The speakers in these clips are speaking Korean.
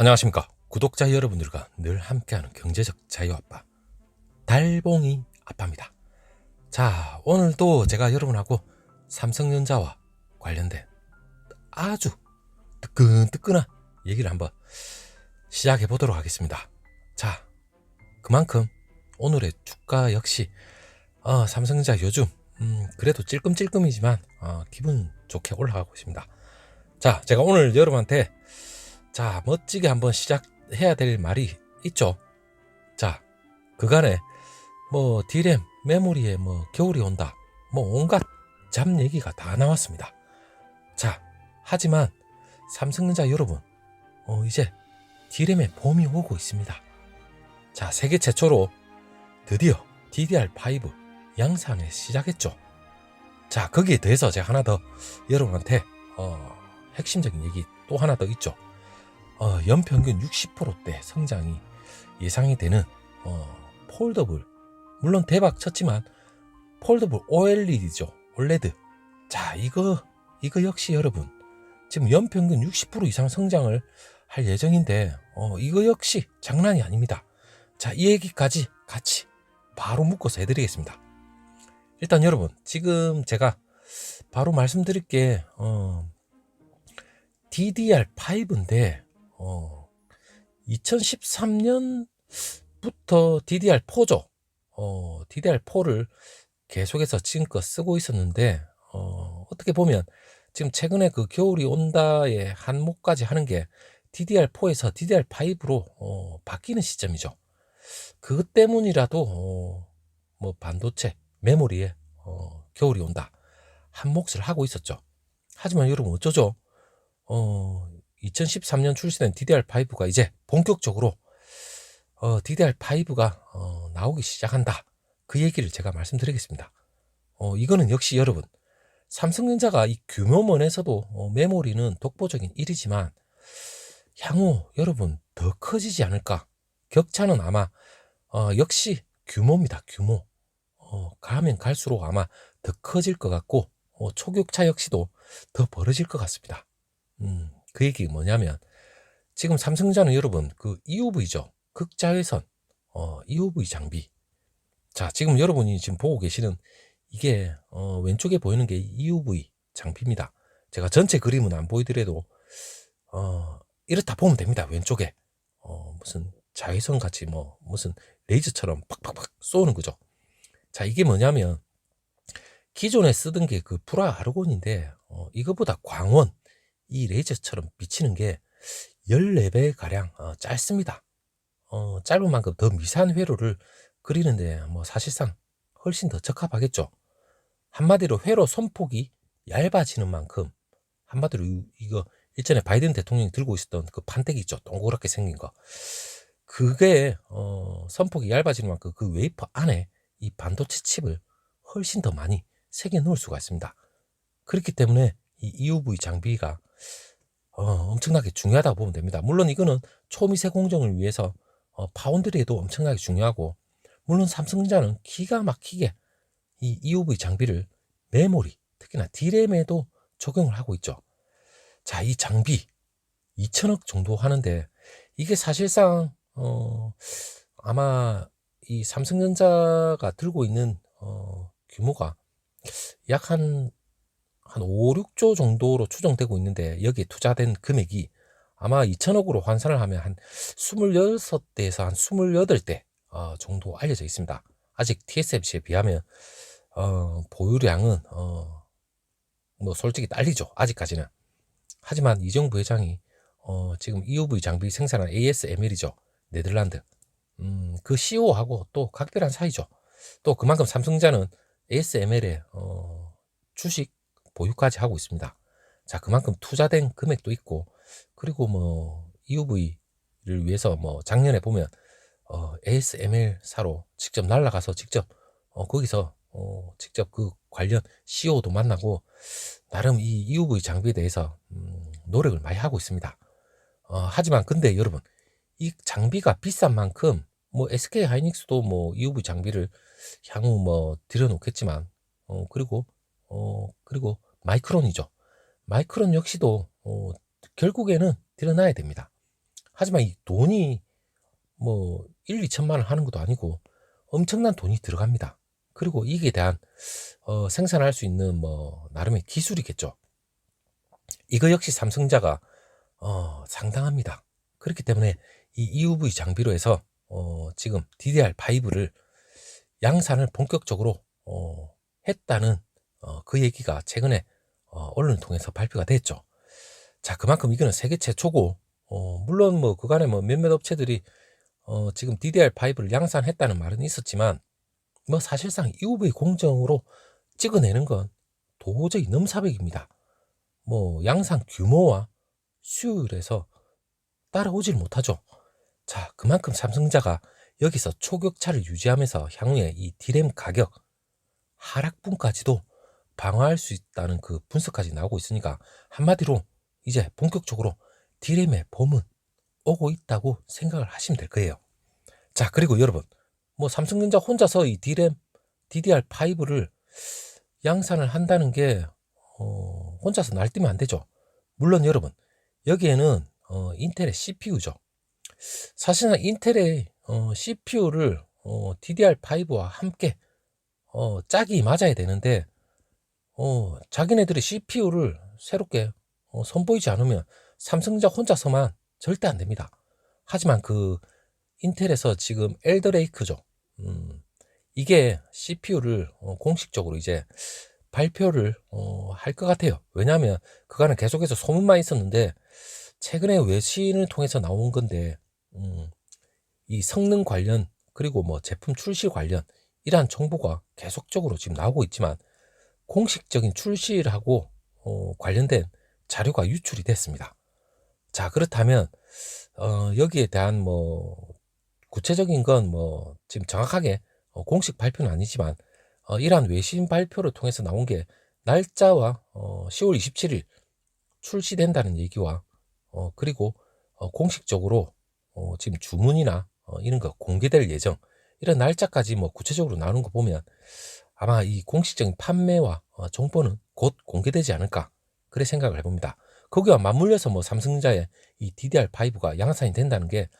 안녕하십니까. 구독자 여러분들과 늘 함께하는 경제적 자유 아빠 달봉이 아빠입니다. 자 오늘도 제가 여러분하고 삼성전자와 관련된 아주 뜨끈뜨끈한 얘기를 한번 시작해 보도록 하겠습니다. 자 그만큼 오늘의 주가 역시 어, 삼성전자 요즘 음, 그래도 찔끔찔끔이지만 어, 기분 좋게 올라가고 있습니다. 자 제가 오늘 여러분한테 자, 멋지게 한번 시작해야 될 말이 있죠. 자, 그간에 뭐 디램, 메모리에 뭐 겨울이 온다. 뭐 온갖 잡 얘기가 다 나왔습니다. 자, 하지만 삼성전자 여러분, 어, 이제 디램의 봄이 오고 있습니다. 자, 세계 최초로 드디어 DDR5 양산을 시작했죠. 자, 거기에 대해서 제가 하나 더 여러분한테 어, 핵심적인 얘기 또 하나 더 있죠. 어, 연평균 60%대 성장이 예상이 되는 어, 폴더블. 물론 대박 쳤지만 폴더블 OLED죠. OLED 자 이거 이거 역시 여러분. 지금 연평균 60% 이상 성장을 할 예정인데 어, 이거 역시 장난이 아닙니다. 자 이 얘기까지 같이 바로 묶어서 해드리겠습니다. 일단 여러분 지금 제가 바로 말씀드릴 게 어, DDR5인데 어, 2013년부터 DDR4죠. 어, DDR4를 계속해서 지금껏 쓰고 있었는데, 어, 어떻게 보면 지금 최근에 그 겨울이 온다의 한몫까지 하는 게 DDR4에서 DDR5로 어, 바뀌는 시점이죠. 그것 때문이라도 어, 뭐 반도체, 메모리에 어, 겨울이 온다 한 몫을 하고 있었죠. 하지만 여러분 어쩌죠? 어, 2013년 출시된 DDR5가 이제 본격적으로 어, DDR5가 어, 나오기 시작한다. 그 얘기를 제가 말씀드리겠습니다. 어, 이거는 역시 여러분 삼성전자가 이 규모면에서도 어, 메모리는 독보적인 1위지만 향후 여러분 더 커지지 않을까? 격차는 아마 어, 역시 규모입니다. 규모. 어, 가면 갈수록 아마 더 커질 것 같고 어, 초격차 역시도 더 벌어질 것 같습니다. 음, 그 얘기 뭐냐면 지금 삼성전자는 여러분 그 EUV죠. 극자외선 어, EUV 장비. 자, 지금 여러분이 지금 보고 계시는 이게 어, 왼쪽에 보이는 게 EUV 장비입니다. 제가 전체 그림은 안 보이더라도 어, 이렇다 보면 됩니다. 왼쪽에 어, 무슨 자외선 같이 뭐 무슨 레이저처럼 팍팍팍 쏘는 거죠. 자, 이게 뭐냐면 기존에 쓰던 게그 프라 아르곤인데 어, 이거보다 광원 이 레이저처럼 비치는 게 14배 가량 어, 짧습니다. 어, 짧은 만큼 더 미세한 회로를 그리는데 뭐 사실상 훨씬 더 적합하겠죠. 한마디로 회로 손폭이 얇아지는 만큼 한마디로 이- 이거 일전에 바이든 대통령이 들고 있었던 그 판때기 있죠. 동그랗게 생긴 거. 그게 어, 선폭이 얇아지는 만큼 그 웨이퍼 안에 이 반도체 칩을 훨씬 더 많이 새겨 넣을 수가 있습니다. 그렇기 때문에 이 EUV 장비가 어, 엄청나게 중요하다고 보면 됩니다. 물론 이거는 초미세 공정을 위해서 어, 파운드리에도 엄청나게 중요하고 물론 삼성전자는 기가 막히게 이 EUV 장비를 메모리 특히나 D램에도 적용을 하고 있죠. 자, 이 장비 2천억 정도 하는데 이게 사실상 어, 아마 이 삼성전자가 들고 있는 어, 규모가 약 한 한 5, 6조 정도로 추정되고 있는데 여기에 투자된 금액이 아마 2천억으로 환산을 하면 한 26대에서 한 28대 어, 정도 알려져 있습니다. 아직 TSMC에 비하면 어, 보유량은 어, 뭐 솔직히 딸리죠. 아직까지는. 하지만 이정부 회장이 어, 지금 EUV 장비 생산한 ASML이죠. 네덜란드. 음, 그 CEO하고 또 각별한 사이죠. 또 그만큼 삼성전자는 ASML에 어, 주식 보유까지 하고 있습니다. 자, 그만큼 투자된 금액도 있고, 그리고 뭐, EUV를 위해서 뭐, 작년에 보면, 어, ASML사로 직접 날아가서 직접, 어, 거기서, 어, 직접 그 관련 CEO도 만나고, 나름 이 EUV 장비에 대해서, 음, 노력을 많이 하고 있습니다. 어, 하지만 근데 여러분, 이 장비가 비싼 만큼, 뭐, SK 하이닉스도 뭐, EUV 장비를 향후 뭐, 들여놓겠지만, 어, 그리고 어, 그리고 마이크론이죠. 마이크론 역시도 어, 결국에는 드러나야 됩니다. 하지만 이 돈이 뭐 1, 2천만 원 하는 것도 아니고 엄청난 돈이 들어갑니다. 그리고 이게 대한 어, 생산할 수 있는 뭐 나름의 기술이겠죠. 이거 역시 삼성자가 어, 상당합니다. 그렇기 때문에 이 EUV 장비로 해서 어, 지금 DDR5를 양산을 본격적으로 어, 했다는 어, 그 얘기가 최근에 어, 언론을 통해서 발표가 됐죠. 자, 그만큼 이거는 세계 최초고, 어, 물론 뭐 그간에 뭐 몇몇 업체들이 어, 지금 DDR5를 양산했다는 말은 있었지만, 뭐 사실상 EUV 공정으로 찍어내는 건 도저히 넘사벽입니다. 뭐 양산 규모와 수율에서 따라오질 못하죠. 자, 그만큼 삼성자가 여기서 초격차를 유지하면서 향후에 이 디램 가격 하락분까지도 방어할 수 있다는 그 분석까지 나오고 있으니까 한마디로 이제 본격적으로 디램의 봄은 오고 있다고 생각을 하시면 될 거예요. 자, 그리고 여러분, 뭐 삼성전자 혼자서 이 디램 DDR5를 양산을 한다는 게 어, 혼자서 날뛰면 안 되죠. 물론 여러분, 여기에는 어, 인텔의 CPU죠. 사실은 인텔의 어, CPU를 어, DDR5와 함께 어, 짝이 맞아야 되는데 어, 자기네들의 CPU를 새롭게 어, 선보이지 않으면 삼성전자 혼자서만 절대 안 됩니다. 하지만 그 인텔에서 지금 엘더레이크죠. 음, 이게 CPU를 어, 공식적으로 이제 발표를 어, 할 것 같아요. 왜냐하면 그간은 계속해서 소문만 있었는데 최근에 외신을 통해서 나온 건데 음, 이 성능 관련 그리고 뭐 제품 출시 관련 이러한 정보가 계속적으로 지금 나오고 있지만 공식적인 출시를 하고 어, 관련된 자료가 유출이 됐습니다. 자 그렇다면 어, 여기에 대한 뭐 구체적인 건 뭐 지금 정확하게 어, 공식 발표는 아니지만 어, 이러한 외신 발표를 통해서 나온 게 날짜와 어, 10월 27일 출시된다는 얘기와 어, 그리고 어, 공식적으로 어, 지금 주문이나 어, 이런 거 공개될 예정 이런 날짜까지 뭐 구체적으로 나오는 거 보면 아마 이 공식적인 판매와 어, 정보는 곧 공개되지 않을까 그래 생각을 해봅니다. 거기와 맞물려서 뭐 삼성전자의 이 DDR5가 양산이 된다는 게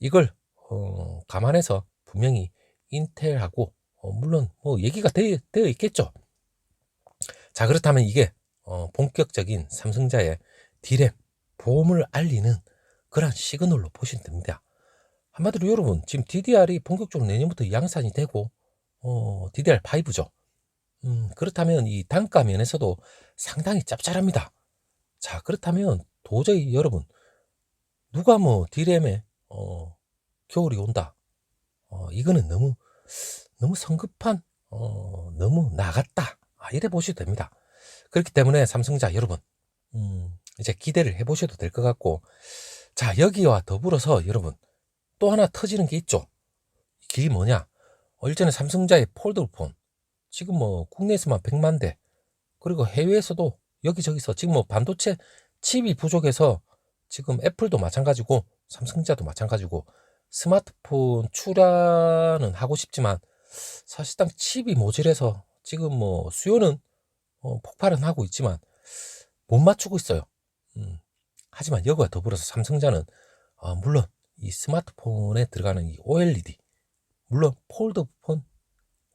이걸 어, 감안해서 분명히 인텔하고 어, 물론 뭐 얘기가 되, 되어 있겠죠. 자 그렇다면 이게 어, 본격적인 삼성자의 디램 보험을 알리는 그런 시그널로 보시면 됩니다. 한마디로 여러분 지금 DDR이 본격적으로 내년부터 양산이 되고 어, DDR5죠. 음, 그렇다면 이 단가 면에서도 상당히 짭짤합니다. 자 그렇다면 도저히 여러분 누가 뭐 디램에 어, 겨울이 온다. 어, 이거는 너무 너무 성급한 어, 너무 나갔다. 아, 이래 보셔도 됩니다. 그렇기 때문에 삼성자 여러분 음, 이제 기대를 해보셔도 될 것 같고 자 여기와 더불어서 여러분 또 하나 터지는 게 있죠. 이게 뭐냐? 어, 일전에 삼성자의 폴더폰 지금 뭐 국내에서만 100만 대 그리고 해외에서도 여기저기서 지금 뭐 반도체 칩이 부족해서 지금 애플도 마찬가지고 삼성자도 마찬가지고 스마트폰 출하는 하고 싶지만 사실상 칩이 모자라서 지금 뭐 수요는 어, 폭발은 하고 있지만 못 맞추고 있어요. 음, 하지만 여기와 더불어서 삼성자는 어, 물론 이 스마트폰에 들어가는 이 OLED 물론 폴드폰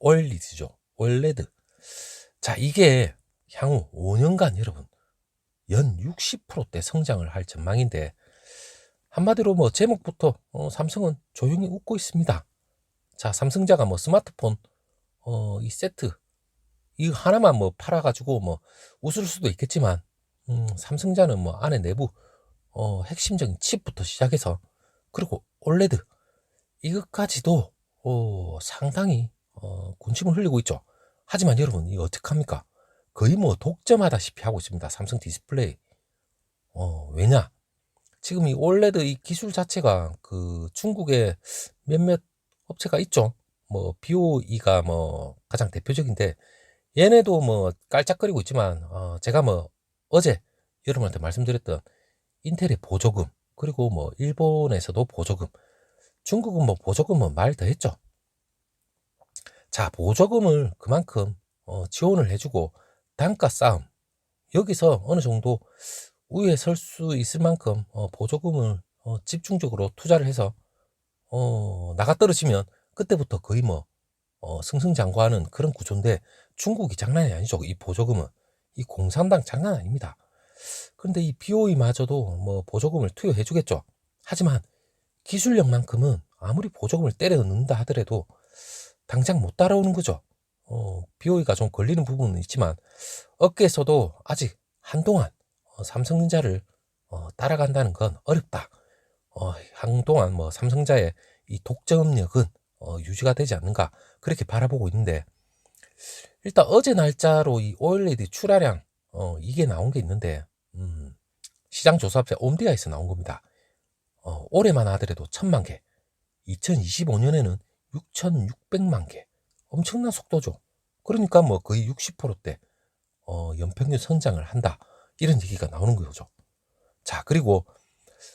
OLED죠. OLED 자 이게 향후 5년간 여러분 연 60%대 성장을 할 전망인데 한마디로 뭐 제목부터 어, 삼성은 조용히 웃고 있습니다. 자 삼성자가 뭐 스마트폰 어, 이 세트 이 하나만 뭐 팔아가지고 뭐 웃을 수도 있겠지만 음, 삼성자는 뭐 안에 내부 어, 핵심적인 칩부터 시작해서 그리고 올레드 이것까지도 어, 상당히 어, 군침을 흘리고 있죠. 하지만 여러분 이거 어떡합니까? 거의 뭐 독점하다시피 하고 있습니다. 삼성 디스플레이. 어, 왜냐? 지금 이 올레드 이 기술 자체가 그 중국에 몇몇 업체가 있죠. 뭐 BOE가 뭐 가장 대표적인데 얘네도 뭐 깔짝거리고 있지만 어, 제가 뭐 어제 여러분한테 말씀드렸던 인텔의 보조금 그리고 뭐 일본에서도 보조금 중국은 뭐 보조금은 말 더 했죠. 자 보조금을 그만큼 어, 지원을 해주고 단가 싸움 여기서 어느 정도 우위에 설 수 있을 만큼 어, 보조금을 어, 집중적으로 투자를 해서 어, 나가 떨어지면 그때부터 거의 뭐 어, 승승장구하는 그런 구조인데 중국이 장난이 아니죠. 이 보조금은 이 공산당 장난 아닙니다. 그런데 이 BOE마저도 뭐 보조금을 투여해 주겠죠. 하지만 기술력만큼은 아무리 보조금을 때려 넣는다 하더라도 당장 못 따라오는 거죠. 어, BOE가 좀 걸리는 부분은 있지만 업계에서도 아직 한동안 어, 삼성전자를 어, 따라간다는 건 어렵다. 어, 한동안 뭐 삼성자의 이 독점력은 어, 유지가 되지 않는가 그렇게 바라보고 있는데 일단 어제 날짜로 이 OLED 출하량 어, 이게 나온 게 있는데 음, 시장 조사업체 옴디아에서 나온 겁니다. 어, 올해만 하더라도 천만 개, 2025년에는 6,600만 개, 엄청난 속도죠. 그러니까 뭐 거의 60%대 어, 연평균 성장을 한다 이런 얘기가 나오는 거죠. 자 그리고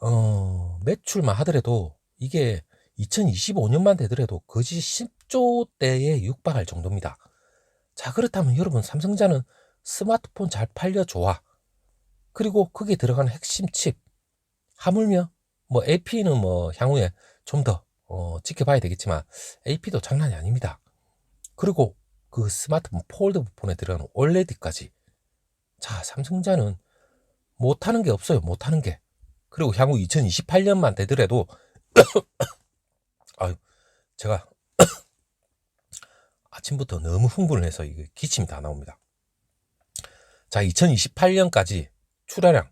어, 매출만 하더라도 이게 2025년만 되더라도 거의 10조 대에 육박할 정도입니다. 자, 그렇다면 여러분, 삼성자는 스마트폰 잘 팔려 좋아. 그리고 거기에 들어가는 핵심 칩. 하물며, 뭐, AP는 뭐, 향후에 좀 더, 어, 지켜봐야 되겠지만, AP도 장난이 아닙니다. 그리고 그 스마트폰 폴드폰에 들어가는 OLED까지. 자, 삼성자는 못하는 게 없어요. 못하는 게. 그리고 향후 2028년만 되더라도 아유 제가 아침부터 너무 흥분을 해서 이게 기침이 다 나옵니다. 자 2028년까지 출하량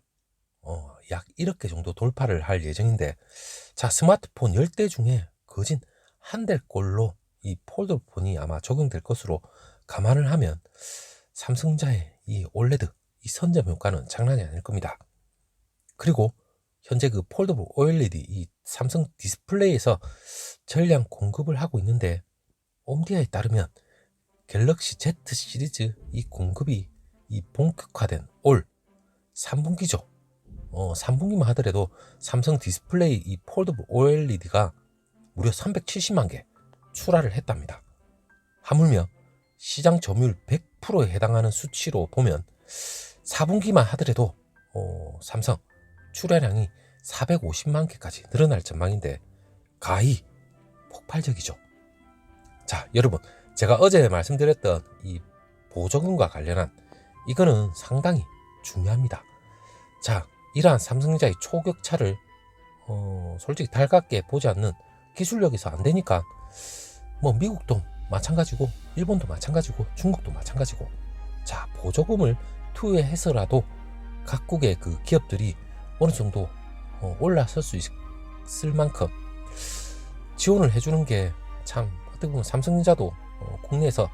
어, 약 1억 개 정도 돌파를 할 예정인데 자 스마트폰 10대 중에 거진 한 대꼴로 이 폴더폰이 아마 적용될 것으로 감안을 하면 삼성자의 이 올레드 이 선점 효과는 장난이 아닐 겁니다. 그리고 현재 그 폴더블 OLED 이 삼성 디스플레이에서 전량 공급을 하고 있는데 옴디아에 따르면 갤럭시 Z 시리즈 이 공급이 이 본격화된 올 3분기죠. 어, 3분기만 하더라도 삼성 디스플레이 이 폴더블 OLED가 무려 370만 개 출하를 했답니다. 하물며 시장 점유율 100%에 해당하는 수치로 보면 4분기만 하더라도 어, 삼성 출하량이 450만 개까지 늘어날 전망인데 가히 폭발적이죠. 자, 여러분, 제가 어제 말씀드렸던 이 보조금과 관련한 이거는 상당히 중요합니다. 자, 이러한 삼성전자의 초격차를 어, 솔직히 달갑게 보지 않는 기술력에서 안 되니까 뭐 미국도 마찬가지고 일본도 마찬가지고 중국도 마찬가지고 자 보조금을 투여해서라도 각국의 그 기업들이 어느 정도 어, 올라설 수 있을 만큼 지원을 해주는 게 참 어떻게 보면 삼성전자도 어, 국내에서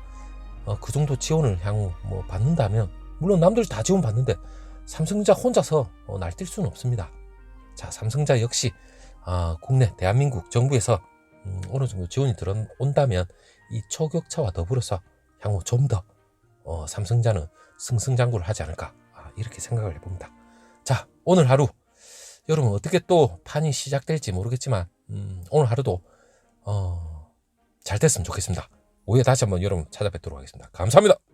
어, 그 정도 지원을 향후 뭐 받는다면 물론 남들 다 지원 받는데 삼성전자 혼자서 어, 날뛸 수는 없습니다. 자 삼성전자 역시 아, 국내 대한민국 정부에서 음, 어느 정도 지원이 들어온다면 이 초격차와 더불어서 향후 좀더 어, 삼성전자는 승승장구를 하지 않을까 아, 이렇게 생각을 해봅니다. 자 오늘 하루 여러분 어떻게 또 판이 시작될지 모르겠지만 음, 오늘 하루도 어, 잘 됐으면 좋겠습니다. 오후에 다시 한번 여러분 찾아뵙도록 하겠습니다. 감사합니다.